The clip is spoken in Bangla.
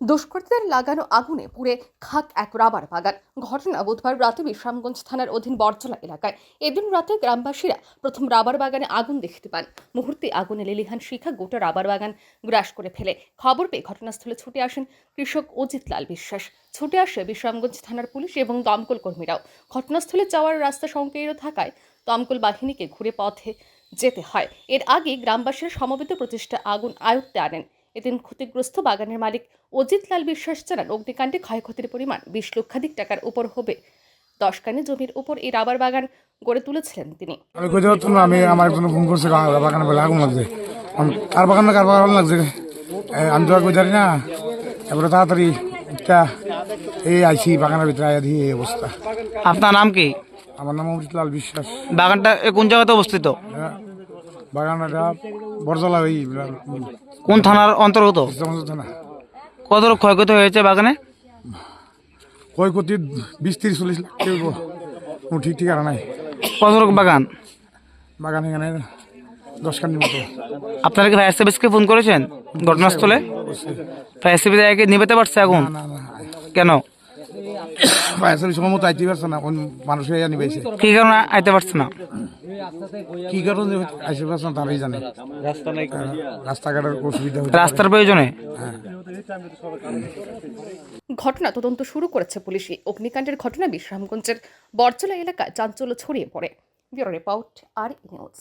দুষ্কৃতীদের লাগানো আগুনে পুড়ে খাক এক রাবার বাগান। ঘটনা বুধবার রাতে বিশ্রামগঞ্জ থানার অধীন বরজলা এলাকায়। এদিন রাতে গ্রামবাসীরা প্রথম রাবার বাগানে আগুন দেখতে পান। মুহূর্তে আগুনে লেলিহান শিখা গোটা রাবার বাগান গ্রাস করে ফেলে। খবর পেয়ে ঘটনাস্থলে ছুটে আসেন কৃষক অজিত লাল বিশ্বাস। ছুটে আসে বিশ্রামগঞ্জ থানার পুলিশ এবং দমকল কর্মীরাও। ঘটনাস্থলে যাওয়ার রাস্তা সংকীর্ণ থাকায় দমকল বাহিনীকে ঘুরে পথে যেতে হয়। এর আগে গ্রামবাসীরা সমবেত প্রচেষ্টা আগুন আয়ত্তে আনেন। এদিন ক্ষতিগ্রস্ত বাগানের মালিক অজিত লাল বিশ্বাস জানান অগ্নিকাণ্ডে ক্ষয়ক্ষতির পরিমাণ বিশ লক্ষাধিক টাকার উপর হবে। দশ কানি জমির উপর এই রাবার বাগান গড়ে তুলেছিলেন তিনি। আমি কইতে পারতাম না আমি আমার একজন ফোন করছে বাগানে বলে আগুন লাগছে। কার বাগান না কার বাগান লাগছে? আমি তো আর জানি না। এবারে তাড়াতাড়ি একটা এই আইসি বাগানের ভিতরে আয়া দিয়ে এই অবস্থা। আপনার নাম কি? আমার নাম অমৃত লাল বিশ্বাস। বাগানটা এ কোন জায়গাতে অবস্থিত? বরজলা কোন থানার অন্তর্গত? না কত ক্ষয়ক্ষতি হয়েছে বাগানে? কোটি বিশ তিরিশ চল্লিশ লাখ কোনো ঠিক ঠিকানা নাই। কত বাগান? বাগান এখানে দশ কান্ডির মতো। আপনারা কি ফায়ার সার্ভিসকে ফোন করেছেন? ঘটনাস্থলে? ফায়ার সার্ভিস নিবেতে পারছে আগুন না না। কেন? সময় মতো আইতে পারছে না কোন মানুষ হয়ে নিবেছে কি কারণে আইতে পারছে না? কি কারণে আইসে পারছে না তারাই জানে। রাস্তাঘাটের অসুবিধা হচ্ছে। রাস্তার প্রয়োজনে? ঘটনা তদন্ত শুরু করেছে পুলিশ। অগ্নিকাণ্ডের ঘটনা বিশ্রামগঞ্জের বরজলা এলাকায় চাঞ্চল্য ছড়িয়ে পড়ে। ব্যুরো রিপোর্ট আর নিউজ।